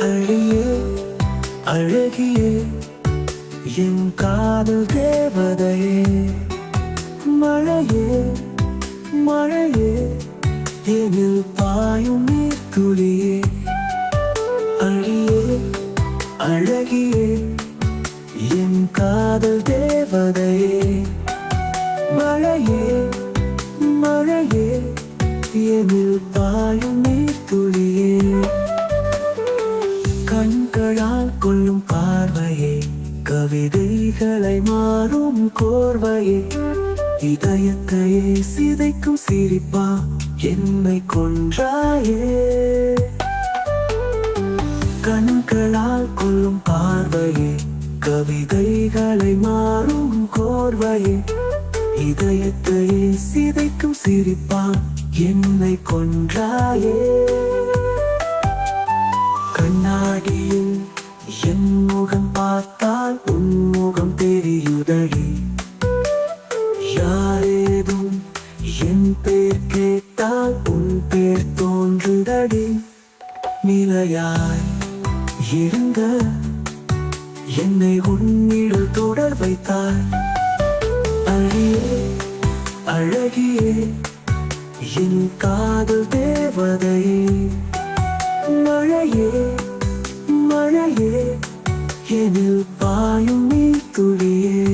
அழிய அழகிய என் காதல் தேவதையே. மழையே மழையே எனில் பாயும் நீர்த்துளியே. அழியே அழகியே என் காதல் தேவதையே. மழையே மழையே எனில் பாயும் நீர்த்துளியே. கண்களால் கொள்ளும் பார்வையே கவிதைகளை மாறும் கோர்வையே. இதயத்தையே சிதைக்கும் சிரிப்பா என்னை கொன்றாயே. கண்களால் கொள்ளும் பார்வையே கவிதைகளை மாறும் கோர்வையே. இதயத்தையே சிதைக்கும் சிரிப்பா என்னை கொன்றாயே. கண்ணாடியில் என் முகம் பார்த்தால் உன் முகம் தெரியுதழி யாரேதும் என் பேர் கேட்டால் உன் பேர் தோன்றுதடி. நிலையாய் இருங்க என்னை உன்னிடல் தொடர் வைத்தாய். அழியே அழகியே என் காதல் தேவதையே. மழையே மழையே எனில் பாயும் நீ துளியே?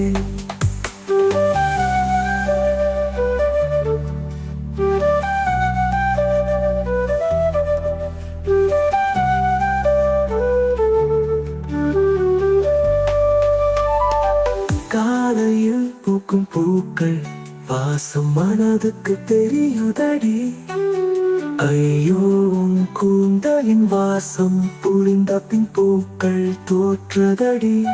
காலையில் பூக்கும் பூக்கள் வாசம் மனதுக்கு தெரியுதடி. ஐயோ உன் கூந்தலின் வாசம் புழிந்த பின் பூக்கள் தோற்றதடி.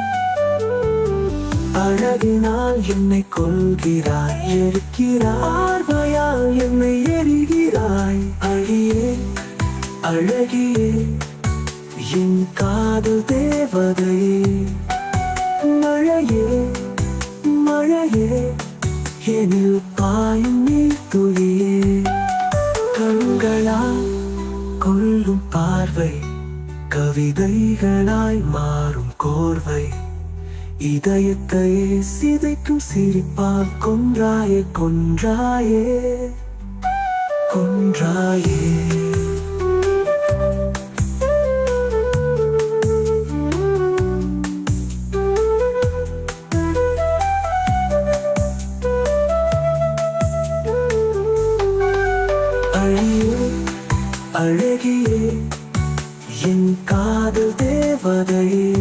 அழகினால் என்னை கொள்கிறாய் எரிக்கிறாய் பார்வையால் என்னை எரிகிறாய். அழியே அழகியே என் காதல் தேவதையே. மழையே மழையே எனில் பாயும் நீ துளியே. கண்களால் கொள்ளும் பார்வை கவிதைகளாய் மாறும் கோர்வை. இதயத்தையே சிதைக்கும் சிரிப்பால் கொன்றாயே கொன்றாயே கொன்றாயே. அழியே அழகியே என் காதல் தேவதையே.